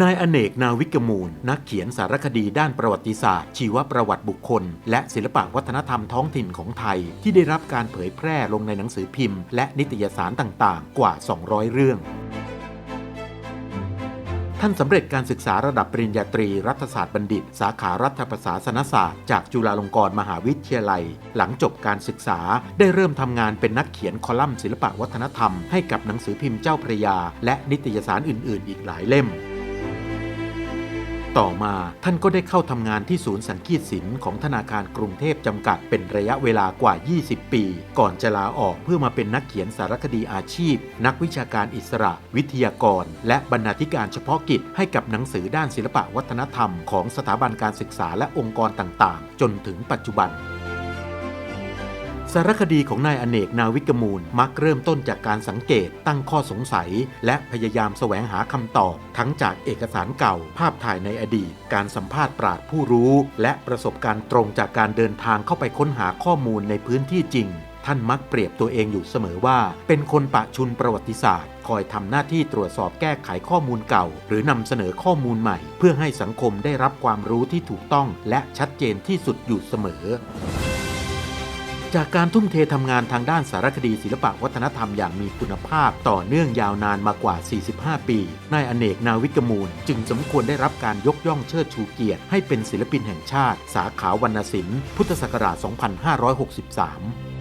นายอเนกนาวิกมูล นักเขียนสารคดีด้านประวัติศาสตร์ ชีวประวัติบุคคล และศิลปะวัฒนธรรมท้องถิ่นของไทย ที่ได้รับการเผยแพร่ลงในหนังสือพิมพ์ และนิตยสารต่างๆ กว่า 200 เรื่อง ท่านสำเร็จการศึกษาระดับปริญญาตรีรัฐศาสตร์บัณฑิต สาขารัฐประศาสนศาสตร์จากจุฬาลงกรณ์มหาวิทยาลัย หลังจบการศึกษาได้เริ่มทำงานเป็นนักเขียนคอลัมน์ศิลปะวัฒนธรรมให้กับหนังสือพิมพ์เจ้าพระยา และนิตยสารอื่น ๆ อีกหลายเล่ม ต่อมาท่านก็ได้เข้าทำงานที่ศูนย์สังกีตศิลป์ของธนาคารกรุงเทพจำกัดเป็นระยะเวลากว่า 20 ปี ก่อนจะลาออกเพื่อมาเป็นนักเขียนสารคดีอาชีพ นักวิชาการอิสระ วิทยากร และบรรณาธิการเฉพาะกิจให้กับหนังสือด้านศิลปะวัฒนธรรม ของสถาบันการศึกษาและองค์กรต่างๆ จนถึงปัจจุบัน สารคดีของนายอเนกนาวิกมูลมักเริ่มต้นจากการสังเกตตั้งข้อสงสัย และพยายามแสวงหาคำตอบ ทั้งจากเอกสารเก่า ภาพถ่ายในอดีต การสัมภาษณ์ปราดผู้รู้ และประสบการณ์ตรงจากการเดินทางเข้าไปค้นหาข้อมูลในพื้นที่จริง ท่านมักเปรียบตัวเองอยู่เสมอว่า เป็นคนปะชุนประวัติศาสตร์ คอยทำหน้าที่ตรวจสอบแก้ไขข้อมูลเก่า หรือนำเสนอข้อมูลใหม่ เพื่อให้สังคมได้รับความรู้ที่ถูกต้อง และชัดเจนที่สุดอยู่เสมอ จากการทุ่มเททำงานทางด้านสารคดีศิลปะวัฒนธรรมอย่างมีคุณภาพ ต่อเนื่องยาวนานมากว่า 45 ปี นายอเนกนาวิกมูล จึงสมควรได้รับการยกย่องเชิดชูเกียรติให้เป็นศิลปินแห่งชาติ สาขาวรรณศิลป์ พุทธศักราช 2563